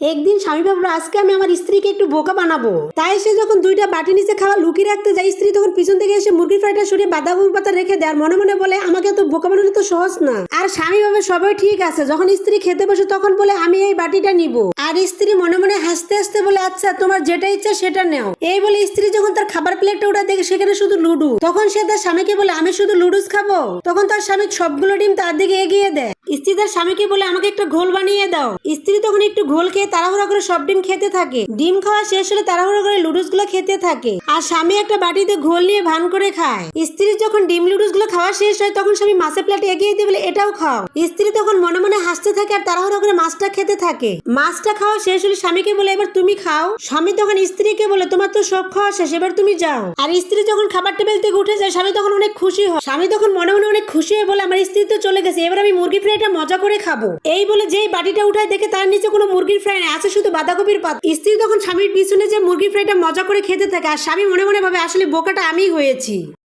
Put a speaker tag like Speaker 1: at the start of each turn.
Speaker 1: একদিন স্বামী ভাবলো আজকে আমি আমার স্ত্রীকে একটু বোকা বানাবো। তাই সে যখন দুইটা বাটি নিচে খাওয়া লুকিয়ে রাখতে যায়, স্ত্রী তখন পিছন থেকে এসে মুরগির ফ্রাইটা সরিয়ে বাঁধাকপি পাতা রেখে দেয়। আর মনে মনে বলে, আমাকে তো বোকা বানানো তো সহজ না। আর স্বামী ভাবে সবাই ঠিক আছে। যখন স্ত্রী খেতে বসে তখন বলে, আমি এই বাটিটা নিব। আর স্ত্রী মনে মনে হাসতে হাসতে বলে আচ্ছা তোমার যেটা ইচ্ছা সেটা নেও। এই বলে স্ত্রী যখন তার খাবার প্লেটটা ওটা দেখে সেখানে শুধু লুডু। তখন সে তার স্বামীকে বলে, আমি শুধু লুডুস খাব? তখন তার স্বামী সবগুলো ডিম তার দিকে এগিয়ে দেয়। স্ত্রী তার স্বামীকে বলে, আমাকে একটা ঘোল বানিয়ে দাও। স্ত্রী তখন একটু ঘোল খেয়ে তাড়াহুড়া করে সব ডিম খেতে থাকে। ডিম খাওয়া শেষ হলে তাড়াহুড়া করে লুডুসগুলো খেতে থাকে। আর স্বামী একটা বাটিতে ঘোল নিয়ে ভান করে খায়। স্ত্রী যখন ডিম লুডুসগুলো খাওয়া শেষ হয়, তখন স্বামী মাছের প্লেটে এগিয়ে দিয়ে বলে, এটাও খাও। স্ত্রী তখন মনে মনে হাসতে থাকে আর তাড়াহুড়া করে মাছটা খেতে থাকে। মাছটা খাওয়া শেষ হলে স্বামীকে বলে, এবার তুমি খাও। স্বামী তখন স্ত্রীকে বলে, তোমার তো সব খাওয়া শেষ, এবার তুমি যাও। আর স্ত্রী যখন খাবার টেবিল থেকে উঠে যায়, স্বামী তখন অনেক খুশি হয়। স্বামী তখন মনে মনে অনেক খুশি হয়ে বলে, আমার স্ত্রী তো চলে গেছে, এবার আমি মুরগি ফ্রাইটা মজা করে খাব। এই বলে যেই বাটিটা উঠায় দেখে তার নিচে কোনো মুরগির ফ্রাই নেই, আছে শুধু বাঁধাকপির পাত। স্ত্রী তখন স্বামীর পিছনে যে মুরগির ফ্রাইটা মজা করে খেতে থাকে, আর স্বামী মনে মনে ভাবে, আসলে বোকাটা আমি হয়েছি।